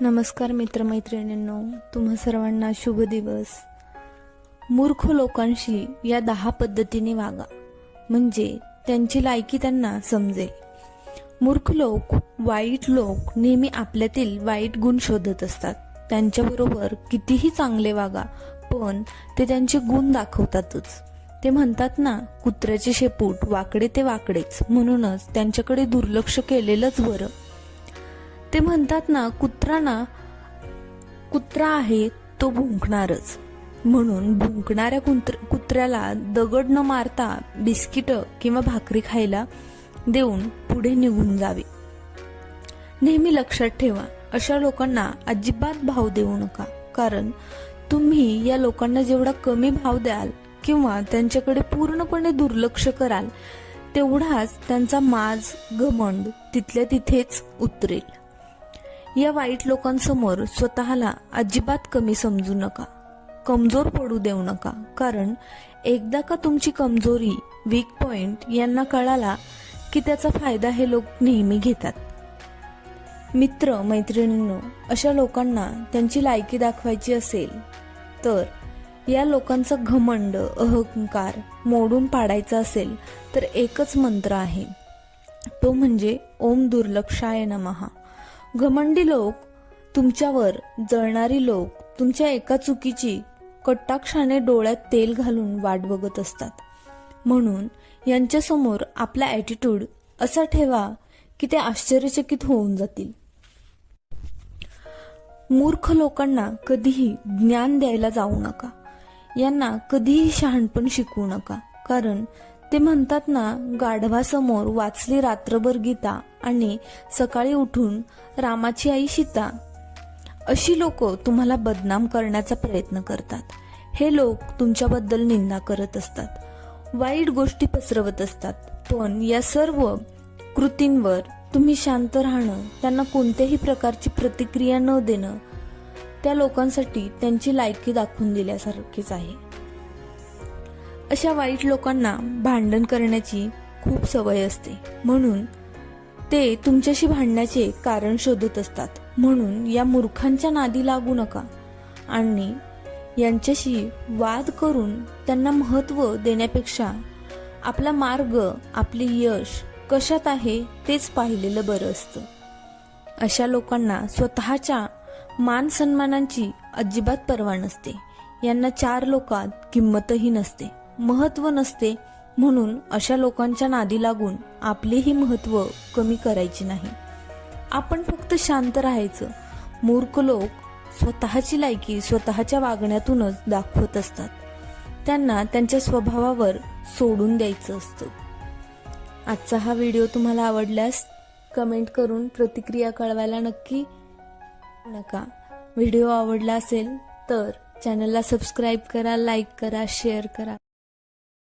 नमस्कार मित्रमैत्रिणींनो तुम्हा सर्वांना शुभ दिवस. मूर्ख लोकांशी या दहा पद्धतीने वागा म्हणजे त्यांची लायकी त्यांना समजेल. मूर्ख लोक वाईट लोक नेहमी आपल्यातील वाईट गुण शोधत असतात. त्यांच्याबरोबर कितीही चांगले वागा पण ते त्यांचे गुण दाखवतातच. ते म्हणतात ना कुत्र्याचे शेपूट वाकडे ते वाकडेच म्हणूनच त्यांच्याकडे दुर्लक्ष केलेलंच बरं. ते म्हणतात ना कुत्रा ना कुत्रा आहे तो भुंकणारच. म्हणून भुंकणाऱ्या कुत्र कुत्र्याला दगड न मारता बिस्किटं किंवा भाकरी खायला देऊन पुढे निघून जावे. नेहमी लक्षात ठेवा अशा लोकांना अजिबात भाव देऊ नका. कारण तुम्ही या लोकांना जेवढा कमी भाव द्याल किंवा त्यांच्याकडे पूर्णपणे दुर्लक्ष कराल तेवढाच त्यांचा माज घमंड तिथल्या तिथेच उतरेल. या वाईट लोकांसमोर स्वतःला अजिबात कमी समजू नका. कमजोर पडू देऊ नका. कारण एकदा का तुमची कमजोरी वीक पॉइंट यांना कळाला की त्याचा फायदा हे लोक नेहमी घेतात. मित्र मैत्रिणींनो अशा लोकांना त्यांची लायकी दाखवायची असेल तर या लोकांचा घमंड अहंकार मोडून पाडायचा असेल तर एकच मंत्र आहे. तो म्हणजे ओम दुर्लक्षाय नमहा घमंडी लोक तुमच्यावर जळणारी लोक तुमच्या एका चुकीची कटाक्षाने डोळ्यात तेल घालून वाट बघत असतात. म्हणून यांच्यासमोर आपला ॲटिट्यूड असा ठेवा की ते आश्चर्यचकित होऊन जातील. मूर्ख लोकांना कधीही ज्ञान द्यायला जाऊ नका. यांना कधीही शहाणपण शिकवू नका. कारण ते म्हणतात ना गाढवासमोर वाचली रात्रभर गीता आणि सकाळी उठून रामाची आई सीता. अशी लोक तुम्हाला बदनाम करण्याचा प्रयत्न करतात. हे लोक तुमच्याबद्दल निंदा करत असतात. वाईट गोष्टी पसरवत असतात. पण या सर्व कृतींवर तुम्ही शांत राहणं त्यांना कोणत्याही प्रकारची प्रतिक्रिया न देणं त्या लोकांसाठी त्यांची लायकी दाखवून दिल्यासारखीच आहे. अशा वाईट लोकांना भांडण करण्याची खूप सवय असते. म्हणून ते तुमच्याशी भांडण्याचे कारण शोधत असतात. म्हणून या मूर्खांच्या नादी लागू नका आणि यांच्याशी वाद करून त्यांना महत्त्व देण्यापेक्षा आपला मार्ग आपले यश कशात आहे तेच पाहिलेलं बरं असतं. अशा लोकांना स्वतःच्या मान सन्मानांची अजिबात पर्वा नसते. यांना चार लोकात किंमतही नसते. महत्त्व नसते म्हणून अशा लोकांच्या नादी लागून आपलेही महत्त्व कमी करायचे नाही. आपण फक्त शांत राहायचं. मूर्ख लोक स्वतःची लायकी स्वतःच्या वागण्यातूनच दाखवत असतात. त्यांना त्यांच्या स्वभावावर सोडून द्यायचं असतं. आजचा हा व्हिडिओ तुम्हाला आवडल्यास कमेंट करून प्रतिक्रिया कळवायला नक्की नका. व्हिडिओ आवडला असेल तर चॅनलला सबस्क्राईब करा लाईक करा शेअर करा.